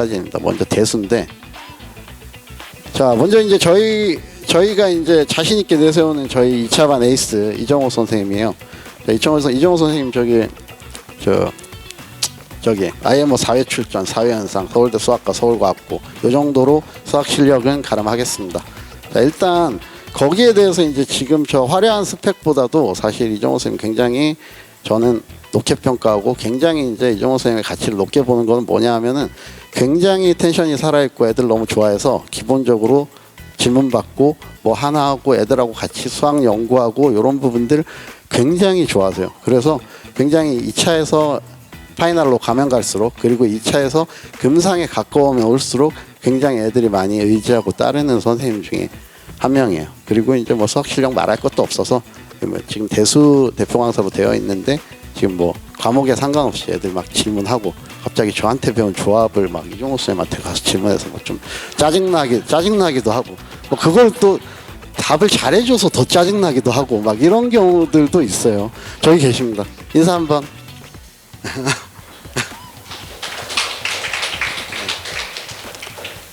사진입니다. 먼저 대수인데 자 먼저 이제 저희 저희가 이제 자신 있게 내세우는 저희 2차반 에이스 이정호 선생님이에요. 자, 이정호 선 이정호 선생님 저기 저 저기 IMO 4회 출전, 4회 현상, 서울대 수학과 서울과학부 이 정도로 수학 실력은 가름하겠습니다. 자, 일단 거기에 대해서 이제 지금 저 화려한 스펙보다도 사실 이정호 선생님 굉장히 저는 높게 평가하고 굉장히 이제 이정호 선생님의 가치를 높게 보는 거는 뭐냐 하면은 굉장히 텐션이 살아있고 애들 너무 좋아해서 기본적으로 질문 받고 뭐 하나 하고 애들하고 같이 수학 연구하고 이런 부분들 굉장히 좋아하세요. 그래서 굉장히 2차에서 파이널로 가면 갈수록 그리고 2차에서 금상에 가까우면 올수록 굉장히 애들이 많이 의지하고 따르는 선생님 중에 한 명이에요. 그리고 이제 뭐 수학 실력 말할 것도 없어서 뭐 지금 대수 대표 강사로 되어 있는데 지금 뭐 과목에 상관없이 애들 막 질문하고 갑자기 저한테 배운 조합을 막 이종호 쌤한테 가서 질문해서 막좀 짜증나게 짜증나기도 하고 뭐 그걸 또 답을 잘해줘서 더 짜증나기도 하고 막 이런 경우들도 있어요. 저기 계십니다. 인사 한번.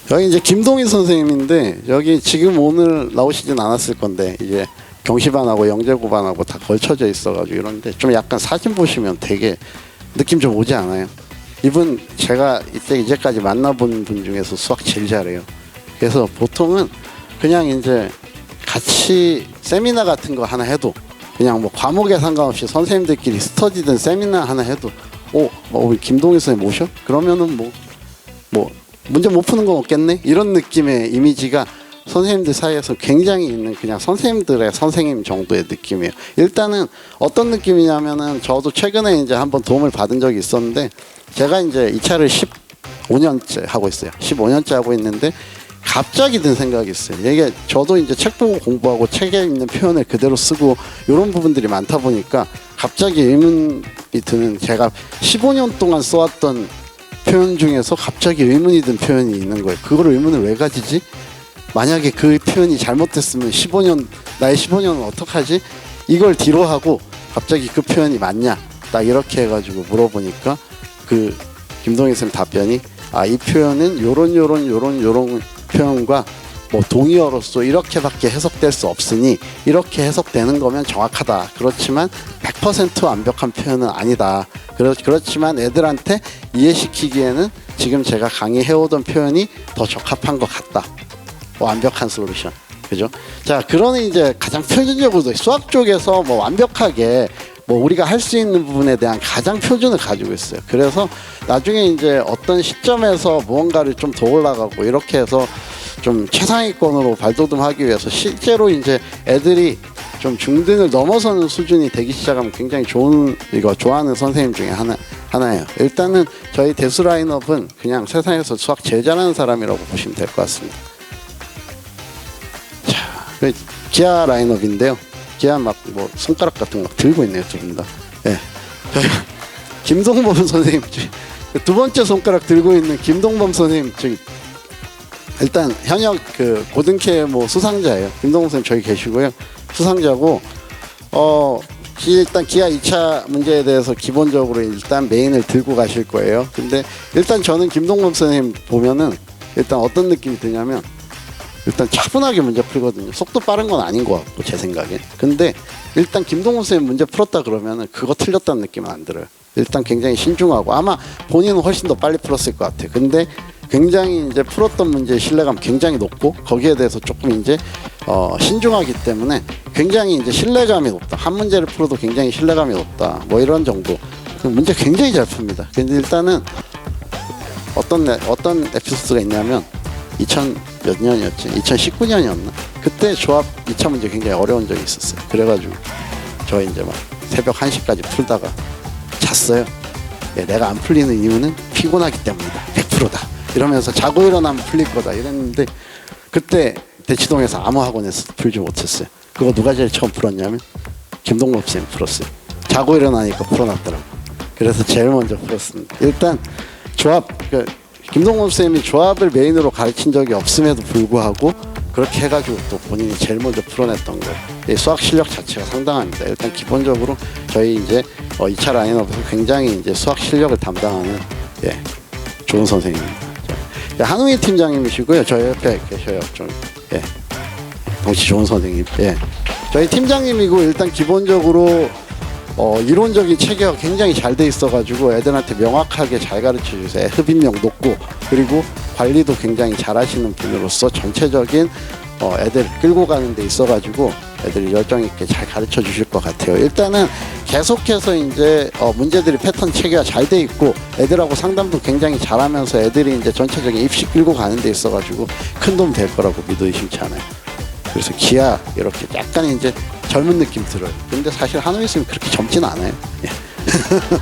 여기 이제 김동희 선생님인데 여기 지금 오늘 나오시진 않았을 건데 이제 경시반하고 영재고반하고 다 걸쳐져 있어가지고 이런데 좀 약간 사진 보시면 되게 느낌 좀 오지 않아요? 이분 제가 이때 이제까지 만나본 분 중에서 수학 제일 잘해요. 그래서 보통은 그냥 이제 같이 세미나 같은 거 하나 해도 그냥 뭐 과목에 상관없이 선생님들끼리 스터디든 세미나 하나 해도 오, 뭐 우리 김동희 선생님 모셔? 그러면은 뭐 뭐 문제 못 푸는 건 없겠네 이런 느낌의 이미지가 선생님들 사이에서 굉장히 있는 그냥 선생님들의 선생님 정도의 느낌이에요. 일단은 어떤 느낌이냐면은 저도 최근에 이제 한번 도움을 받은 적이 있었는데 제가 이제 이 차를 15년째 하고 있어요. 15년째 하고 있는데 갑자기 든 생각이 있어요. 이게 저도 이제 책 보고 공부하고 책에 있는 표현을 그대로 쓰고 이런 부분들이 많다 보니까 갑자기 의문이 드는 제가 15년 동안 써왔던 표현 중에서 갑자기 의문이 든 표현이 있는 거예요. 그걸 의문을 왜 가지지? 만약에 그 표현이 잘못됐으면 15년 나의 15년은 어떡하지? 이걸 뒤로 하고 갑자기 그 표현이 맞냐? 딱 이렇게 해가지고 물어보니까 그 김동희 쌤 답변이 아 이 표현은 요런 요런 요런 요런 표현과 뭐 동의어로서 이렇게밖에 해석될 수 없으니 이렇게 해석되는 거면 정확하다. 그렇지만 100% 완벽한 표현은 아니다. 그렇, 그렇지만 애들한테 이해시키기에는 지금 제가 강의해오던 표현이 더 적합한 것 같다. 완벽한 솔루션. 그죠? 자, 그러니 이제 가장 표준적으로 수학 쪽에서 뭐 완벽하게 뭐 우리가 할 수 있는 부분에 대한 가장 표준을 가지고 있어요. 그래서 나중에 이제 어떤 시점에서 무언가를 좀 더 올라가고 이렇게 해서 좀 최상위권으로 발돋움하기 위해서 실제로 이제 애들이 좀 중등을 넘어서는 수준이 되기 시작하면 굉장히 좋은 이거 좋아하는 선생님 중에 하나 하나예요. 일단은 저희 대수 라인업은 그냥 세상에서 수학 제일 잘하는 사람이라고 보시면 될 것 같습니다. 자, 그 기아 라인업인데요. 기아 막 뭐 손가락 같은 거 들고 있네요, 두분 다. 예. 김동범 선생님 저기 두 번째 손가락 들고 있는 김동범 선생님 저기 일단 현역 그 고등캐 뭐 수상자예요. 김동범 선생님 저기 계시고요. 수상자고 어 기- 일단 기아 2차 문제에 대해서 기본적으로 일단 메인을 들고 가실 거예요. 근데 일단 저는 김동범 선생님 보면은 일단 어떤 느낌이 드냐면 일단 차분하게 문제 풀거든요. 속도 빠른 건 아닌 것 같고 제 생각에. 근데 일단 김동훈 선생님 문제 풀었다 그러면은 그거 틀렸다는 느낌은 안 들어요. 일단 굉장히 신중하고 아마 본인은 훨씬 더 빨리 풀었을 것 같아요. 근데 굉장히 이제 풀었던 문제의 신뢰감 굉장히 높고 거기에 대해서 조금 이제 어, 신중하기 때문에 굉장히 이제 신뢰감이 높다. 한 문제를 풀어도 굉장히 신뢰감이 높다. 뭐 이런 정도. 그 문제 굉장히 잘 풉니다. 근데 일단은 어떤 애- 어떤 에피소드가 있냐면 2000 몇 년이었지? 2019년이었나? 그때 조합 2차 문제 굉장히 어려운 적이 있었어요. 그래가지고 저 이제 막 새벽 1시까지 풀다가 잤어요. 예, 내가 안 풀리는 이유는 피곤하기 때문이다. 100%다. 이러면서 자고 일어나면 풀릴 거다. 이랬는데 그때 대치동에서 아무 학원에서 풀지 못했어요. 그거 누가 제일 처음 풀었냐면 김동범 쌤이 풀었어요. 자고 일어나니까 풀어놨더라고. 그래서 제일 먼저 풀었습니다. 일단 조합, 그 김동범 쌤이 조합을 메인으로 가르친 적이 없음에도 불구하고 그렇게 해가지고 또 본인이 제일 먼저 풀어냈던 거예요. 이 수학 실력 자체가 상당합니다. 일단 기본적으로 저희 이제 어, 2차 라인업에서 굉장히 이제 수학 실력을 담당하는 예, 좋은 선생님입니다. 자, 예, 한우희 팀장님이시고요. 저 옆에 계셔요. 좀 예. 덩치 좋은 선생님. 예. 저희 팀장님이고 일단 기본적으로 어, 이론적인 체계가 굉장히 잘 돼 있어가지고 애들한테 명확하게 잘 가르쳐 주세요. 흡입력 높고 그리고 관리도 굉장히 잘 하시는 분으로서 전체적인 어, 애들 끌고 가는 데 있어가지고 애들이 열정 있게 잘 가르쳐 주실 것 같아요. 일단은 계속해서 이제 어, 문제들이 패턴 체계가 잘 돼 있고 애들하고 상담도 굉장히 잘하면서 애들이 이제 전체적인 입시 끌고 가는 데 있어가지고 큰 도움 될 거라고 믿어 의심치 않아요. 그래서 기아 이렇게 약간 이제 젊은 느낌 들어요. 근데 사실 한우이 있으면 그렇게 젊진 않아요. 예.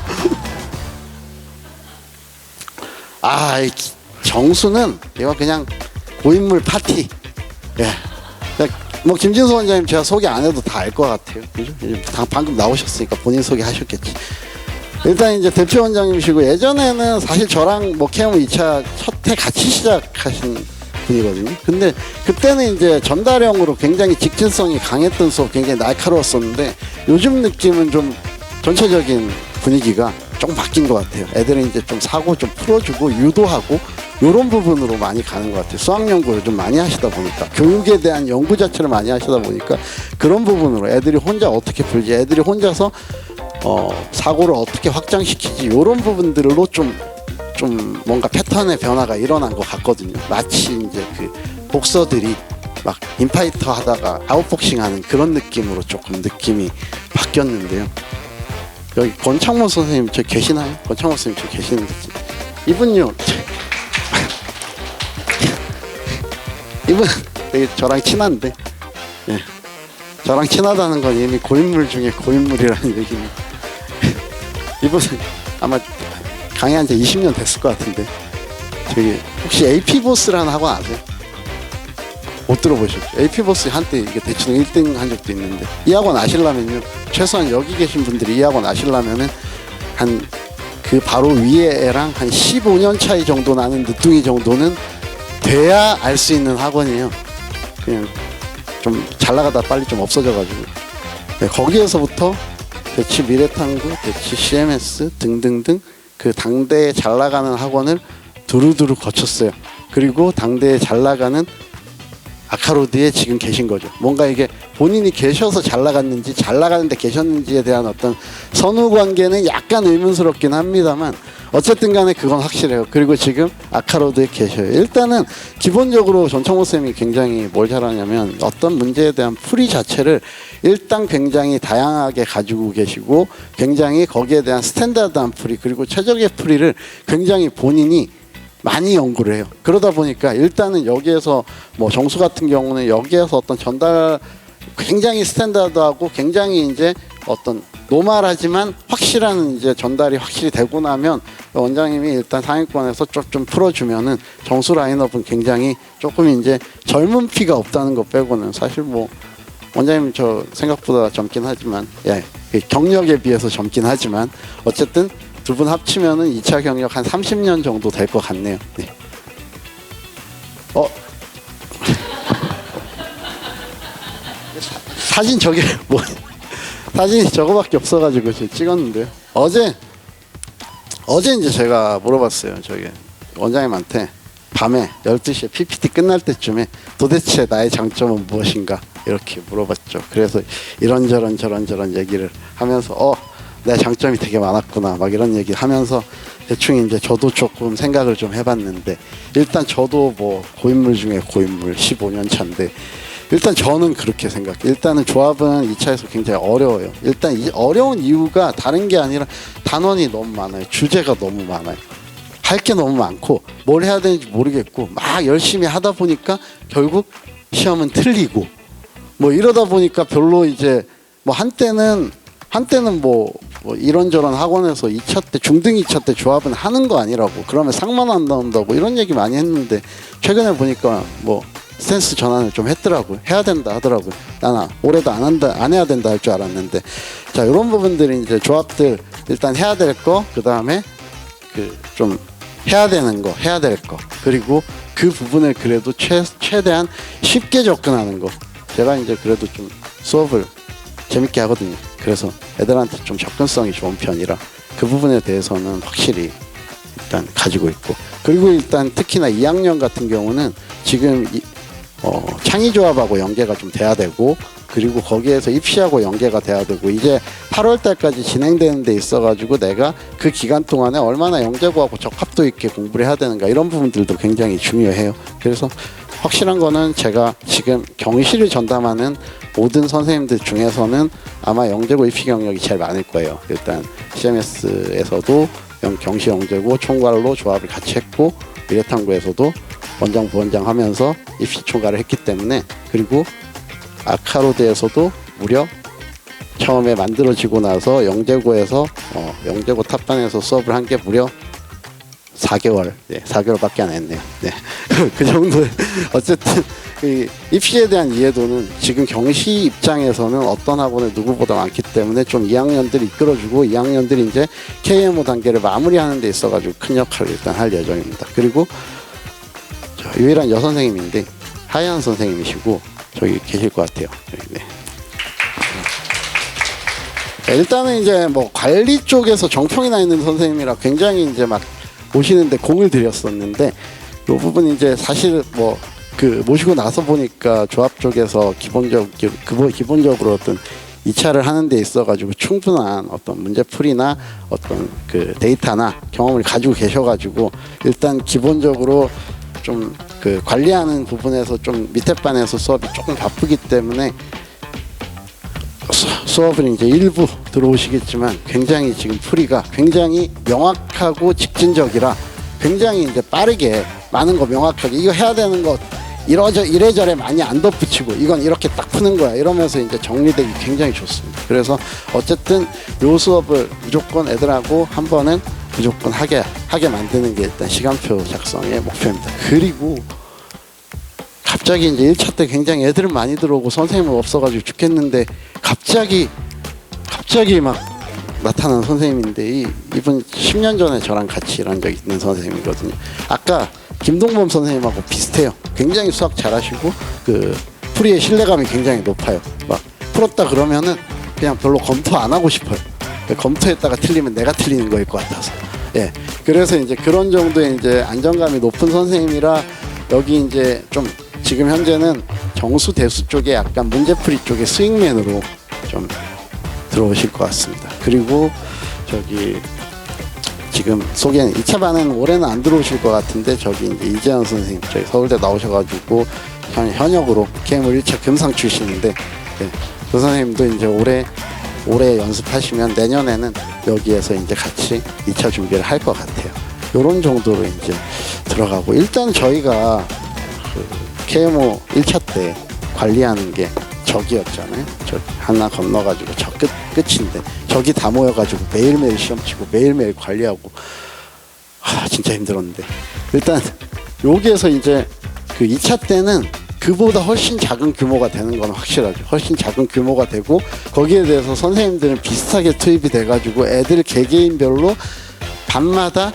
아, 정수는 이거 그냥 고인물 파티. 예. 뭐 김진수 원장님 제가 소개 안 해도 다 알 것 같아요. 그죠? 방금 나오셨으니까 본인 소개 하셨겠지. 일단 이제 대표 원장님이시고 예전에는 사실 저랑 뭐 케어 2차 첫 해 같이 시작하신 분이거든요. 근데 그때는 이제 전달형으로 굉장히 직진성이 강했던 수업 굉장히 날카로웠었는데 요즘 느낌은 좀 전체적인 분위기가 조금 바뀐 것 같아요. 애들은 이제 좀 사고 좀 풀어주고 유도하고 이런 부분으로 많이 가는 것 같아요. 수학 연구를 좀 많이 하시다 보니까 교육에 대한 연구 자체를 많이 하시다 보니까 그런 부분으로 애들이 혼자 어떻게 풀지, 애들이 혼자서 어, 사고를 어떻게 확장시키지 이런 부분들로 좀 좀 뭔가 패턴의 변화가 일어난 것 같거든요. 마치 이제 그 복서들이 막 인파이터 하다가 아웃복싱 하는 그런 느낌으로 조금 느낌이 바뀌었는데요. 여기 권창모 선생님 저 계시나요? 권창모 선생님 저 계시는지 이분요 이분 되게 저랑 친한데 예. 저랑 친하다는 건 이미 고인물 중에 고인물이라는 얘기니 이분은 아마 강의한 지 20년 됐을 것 같은데 저기 혹시 AP 보스라는 학원 아세요? 못 들어보셨죠? AP 보스 한때 이게 대충 1등 한 적도 있는데 이 학원 아시려면요 최소한 여기 계신 분들이 이 학원 아시려면은 한 그 바로 위에 애랑 한 15년 차이 정도 나는 늦둥이 정도는 돼야 알 수 있는 학원이에요. 그냥 좀 잘 나가다 빨리 좀 없어져가지고 네, 거기에서부터 대치 미래탐구, 대치 CMS 등등등 그 당대에 잘 나가는 학원을 두루두루 거쳤어요. 그리고 당대에 잘 나가는 아카로드에 지금 계신 거죠. 뭔가 이게 본인이 계셔서 잘 나갔는지 잘 나가는데 계셨는지에 대한 어떤 선후 관계는 약간 의문스럽긴 합니다만 어쨌든 간에 그건 확실해요. 그리고 지금 아카로드에 계셔요. 일단은 기본적으로 전청호 쌤이 굉장히 뭘 잘하냐면 어떤 문제에 대한 풀이 자체를 일단 굉장히 다양하게 가지고 계시고 굉장히 거기에 대한 스탠다드한 풀이 그리고 최적의 풀이를 굉장히 본인이 많이 연구를 해요. 그러다 보니까 일단은 여기에서 뭐 정수 같은 경우는 여기에서 어떤 전달 굉장히 스탠다드하고 굉장히 이제 어떤 노멀하지만 확실한 이제 전달이 확실히 되고 나면 원장님이 일단 상위권에서 좀, 좀 풀어주면은 정수 라인업은 굉장히 조금 이제 젊은 피가 없다는 것 빼고는 사실 뭐 원장님 저 생각보다 젊긴 하지만 예 경력에 비해서 젊긴 하지만 어쨌든 두 분 합치면은 2차 경력 한 30년 정도 될 것 같네요. 네. 어 사진 저게 뭐 사진이 저거밖에 없어가지고 제가 찍었는데요. 어제 어제 이제 제가 물어봤어요. 저기 원장님한테 밤에 12시에 PPT 끝날 때쯤에 도대체 나의 장점은 무엇인가 이렇게 물어봤죠. 그래서 이런저런 저런저런 얘기를 하면서 어, 내 장점이 되게 많았구나 막 이런 얘기 하면서 대충 이제 저도 조금 생각을 좀 해봤는데 일단 저도 뭐 고인물 중에 고인물 15년 차인데 일단 저는 그렇게 생각. 일단은 조합은 2차에서 굉장히 어려워요. 일단 이 어려운 이유가 다른 게 아니라 단원이 너무 많아요. 주제가 너무 많아요. 할 게 너무 많고 뭘 해야 되는지 모르겠고 막 열심히 하다 보니까 결국 시험은 틀리고 뭐 이러다 보니까 별로 이제 뭐 한때는 한때는 뭐, 뭐 이런저런 학원에서 2차 때 중등 2차 때 조합은 하는 거 아니라고 그러면 상만 안 나온다고 이런 얘기 많이 했는데 최근에 보니까 뭐 스탠스 전환을 좀 했더라고요. 해야 된다 하더라고요. 나는 올해도 안 한다 안 해야 된다 할 줄 알았는데. 자 이런 부분들이 이제 조합들 일단 해야 될 거 그 다음에 그 좀 해야 되는 거 해야 될 거. 그리고 그 부분을 그래도 최, 최대한 쉽게 접근하는 거. 제가 이제 그래도 좀 수업을 재밌게 하거든요. 그래서 애들한테 좀 접근성이 좋은 편이라 그 부분에 대해서는 확실히 일단 가지고 있고. 그리고 일단 특히나 2학년 같은 경우는 지금 이, 어, 창의조합하고 연계가 좀 돼야 되고 그리고 거기에서 입시하고 연계가 돼야 되고 이제 8월 달까지 진행되는 데 있어 가지고 내가 그 기간 동안에 얼마나 영재고하고 적합도 있게 공부를 해야 되는가 이런 부분들도 굉장히 중요해요. 그래서 확실한 거는 제가 지금 경시를 전담하는 모든 선생님들 중에서는 아마 영재고 입시 경력이 제일 많을 거예요. 일단 CMS에서도 경시 영재고 총괄로 조합을 같이 했고 미래탐구에서도 원장 부원장 하면서 입시 총괄을 했기 때문에 그리고 아카로드에서도 무려 처음에 만들어지고 나서 영재고에서 어, 영재고 탑반에서 수업을 한 게 무려 4개월, 네, 4개월밖에 안 했네요. 네, 그 정도. 어쨌든 이 입시에 대한 이해도는 지금 경시 입장에서는 어떤 학원을 누구보다 많기 때문에 좀 2학년들이 이끌어주고 2학년들이 이제 KMO 단계를 마무리하는 데 있어가지고 큰 역할을 일단 할 예정입니다. 그리고 저 유일한 여선생님인데 하얀 선생님이시고 저기 계실 것 같아요. 네. 네, 일단은 이제 뭐 관리 쪽에서 정평이 나 있는 선생님이라 굉장히 이제 막 오시는데 공을 들였었는데 이 부분 이제 사실 뭐 그 모시고 나서 보니까 조합 쪽에서 기본적 그 기본적으로 어떤 2차를 하는 데 있어 가지고 충분한 어떤 문제풀이나 어떤 그 데이터나 경험을 가지고 계셔 가지고 일단 기본적으로 좀 그 관리하는 부분에서 좀 밑에 반에서 수업이 조금 바쁘기 때문에 수, 수업은 이제 일부 들어오시겠지만 굉장히 지금 풀이가 굉장히 명확하고 직진적이라 굉장히 이제 빠르게 많은 거 명확하게 이거 해야 되는 거 이러저 이래저래 많이 안 덧붙이고 이건 이렇게 딱 푸는 거야 이러면서 이제 정리되기 굉장히 좋습니다. 그래서 어쨌든 요 수업을 무조건 애들하고 한 번은 무조건 하게 하게 만드는 게 일단 시간표 작성의 목표입니다. 그리고 갑자기 이제 1차 때 굉장히 애들 많이 들어오고 선생님은 없어가지고 죽겠는데 갑자기 갑자기 막 나타난 선생님인데 이, 이분 10년 전에 저랑 같이 일한 적 있는 선생님이거든요. 아까 김동범 선생님하고 비슷해요. 굉장히 수학 잘하시고 그 풀이의 신뢰감이 굉장히 높아요. 막 풀었다 그러면은 그냥 별로 검토 안 하고 싶어요. 검토했다가 틀리면 내가 틀리는 거일 것 같아서. 예. 그래서 이제 그런 정도의 이제 안정감이 높은 선생님이라 여기 이제 좀 지금 현재는 정수 대수 쪽에 약간 문제풀이 쪽에 스윙맨으로 좀 들어오실 것 같습니다. 그리고 저기 지금 소개는 2차 반은 올해는 안 들어오실 것 같은데 저기 이제 이재현 선생님 저희 서울대 나오셔가지고 현, 현역으로 KM을 1차 금상 출신인데 네, 그 선생님도 이제 올해 올해 연습하시면 내년에는 여기에서 이제 같이 2차 준비를 할 것 같아요. 요런 정도로 이제 들어가고 일단 저희가 그 KMO 1차 때 관리하는 게 적이었잖아요. 저 하나 건너가지고 저 끝, 끝인데 저기 다 모여가지고 매일매일 시험 치고 매일매일 관리하고 아 진짜 힘들었는데 일단 여기에서 이제 그 2차 때는 그보다 훨씬 작은 규모가 되는 건 확실하죠. 훨씬 작은 규모가 되고 거기에 대해서 선생님들은 비슷하게 투입이 돼가지고 애들 개개인별로 밤마다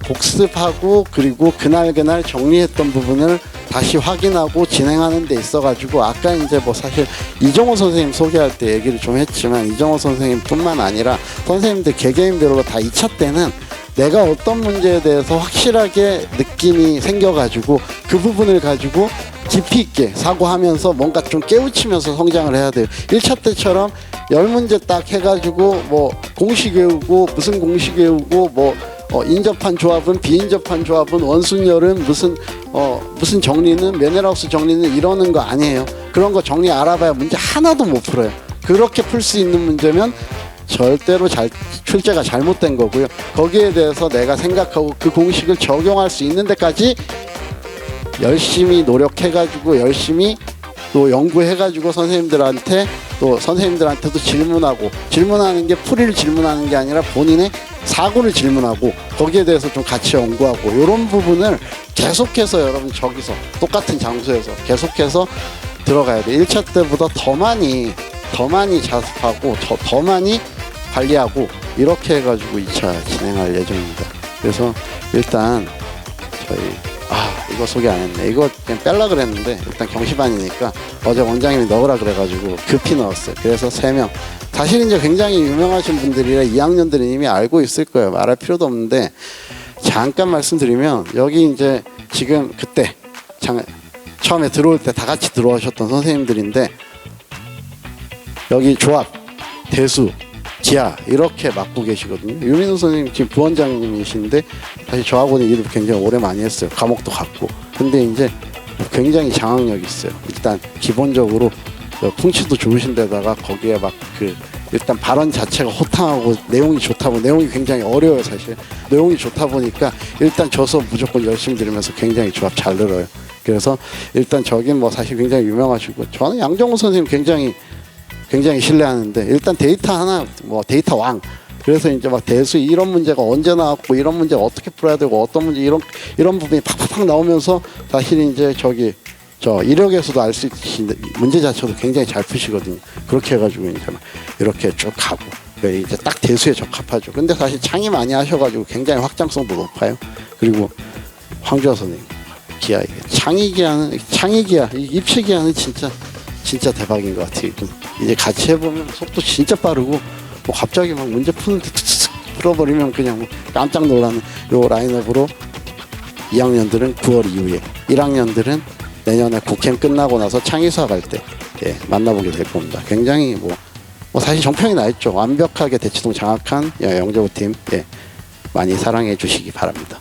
복습하고 그리고 그날 그날 정리했던 부분을 다시 확인하고 진행하는 데 있어가지고 아까 이제 뭐 사실 이정호 선생님 소개할 때 얘기를 좀 했지만 이정호 선생님뿐만 아니라 선생님들 개개인별로 다 2차 때는 내가 어떤 문제에 대해서 확실하게 느낌이 생겨가지고 그 부분을 가지고 깊이 있게 사고하면서 뭔가 좀 깨우치면서 성장을 해야 돼요. 1차 때처럼 열 문제 딱 해가지고 뭐 공식 외우고 무슨 공식 외우고 뭐 어, 인접한 조합은 비인접한 조합은 원순열은 무슨 어, 무슨 정리는 메네라우스 정리는 이러는 거 아니에요. 그런 거 정리 알아봐야 문제 하나도 못 풀어요. 그렇게 풀 수 있는 문제면 절대로 잘 출제가 잘못된 거고요. 거기에 대해서 내가 생각하고 그 공식을 적용할 수 있는 데까지 열심히 노력해가지고 열심히 또 연구해가지고 선생님들한테 또 선생님들한테도 질문하고 질문하는 게 풀이를 질문하는 게 아니라 본인의 사고를 질문하고 거기에 대해서 좀 같이 연구하고 이런 부분을 계속해서 여러분 저기서 똑같은 장소에서 계속해서 들어가야 돼. 1차 때보다 더 많이 더 많이 자습하고 더, 더 많이 관리하고 이렇게 해가지고 2차 진행할 예정입니다. 그래서 일단 저희 아 이거 소개 안 했네. 이거 그냥 뺄라 그랬는데 일단 경시반이니까 어제 원장님이 넣으라 그래가지고 급히 넣었어요. 그래서 3명. 사실 이제 굉장히 유명하신 분들이라 2학년들은 이미 알고 있을 거예요. 말할 필요도 없는데 잠깐 말씀드리면 여기 이제 지금 그때 장, 처음에 들어올 때 다 같이 들어오셨던 선생님들인데 여기 조합, 대수, 지하 이렇게 맡고 계시거든요. 유민호 선생님 지금 부원장님이신데 사실 저하고는 일을 굉장히 오래 많이 했어요. 감옥도 갔고. 근데 이제 굉장히 장악력이 있어요. 일단 기본적으로 어, 풍치도 좋으신 데다가 거기에 막 그 일단 발언 자체가 호탕하고 내용이 좋다 보 내용이 굉장히 어려워요 사실 내용이 좋다 보니까 일단 저서 무조건 열심히 들으면서 굉장히 조합 잘 들어요 그래서 일단 저긴 뭐 사실 굉장히 유명하시고 저는 양정호 선생님 굉장히 굉장히 신뢰하는데 일단 데이터 하나 뭐 데이터 왕 그래서 이제 막 대수 이런 문제가 언제 나왔고 이런 문제 가 어떻게 풀어야 되고 어떤 문제 이런 이런 부분이 팍팍팍 나오면서 사실 이제 저기 저 이력에서도 알 수 있듯이 문제 자체도 굉장히 잘 푸시거든요. 그렇게 해가지고 이제 막 이렇게 쭉 가고 그러니까 이제 딱 대수에 적합하죠. 근데 사실 창이 많이 하셔가지고 굉장히 확장성도 높아요. 그리고 황주아 선생님 기아 창의 기아는 창의 기아 이 입체 기아는 진짜 진짜 대박인 것 같아요. 좀 이제 같이 해보면 속도 진짜 빠르고 뭐 갑자기 막 문제 푸는데 툭툭 풀어버리면 그냥 뭐 깜짝 놀라는 요 라인업으로 2학년들은 9월 이후에 1학년들은 내년에 국회 끝나고 나서 창의 수학 할때 예, 만나보게 될 겁니다. 굉장히 뭐, 뭐 사실 정평이 나 있죠. 완벽하게 대치동 장악한 예, 영재고 팀 예, 많이 사랑해 주시기 바랍니다.